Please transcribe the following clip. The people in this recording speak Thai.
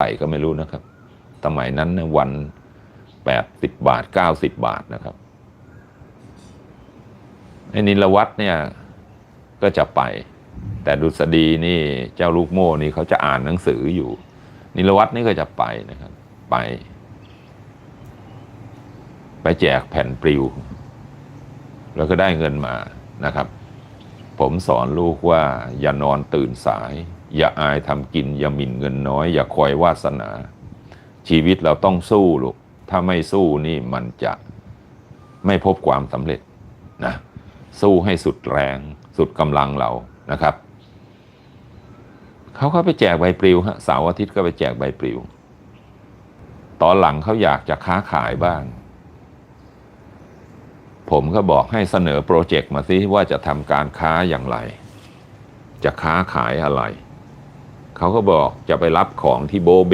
ไหร่ก็ไม่รู้นะครับ สมัยนั้นวันแปดสิบบาทเก้าสิบบาทนะครับไอ้นิลวัตเนี่ยก็จะไป แต่ดุษฎีนี่เจ้าลูกโม่นี่เขาจะอ่านหนังสืออยู่ นิลวัตนี่ก็จะไปนะครับ ไป ไปแจกแผ่นปลิว แล้วก็ได้เงินมานะครับ ผมสอนลูกว่าอย่านอนตื่นสาย อย่าอายทำกิน อย่าหมิ่นเงินน้อย อย่าคอยวาสนา ชีวิตเราต้องสู้ลูก ถ้าไม่สู้นี่มันจะไม่พบความสำเร็จนะสู้ให้สุดแรงสุดกำลังเรานะครับเขาก็ไปแจกใบปลิวฮะเสาร์อาทิตย์ก็ไปแจกใบปลิว ตอนหลังเขาอยากจะค้าขายบ้าง ผมก็บอกให้เสนอโปรเจกต์มาสิว่าจะทำการค้าอย่างไร จะค้าขายอะไร เขาก็บอกจะไปรับของที่โบเบ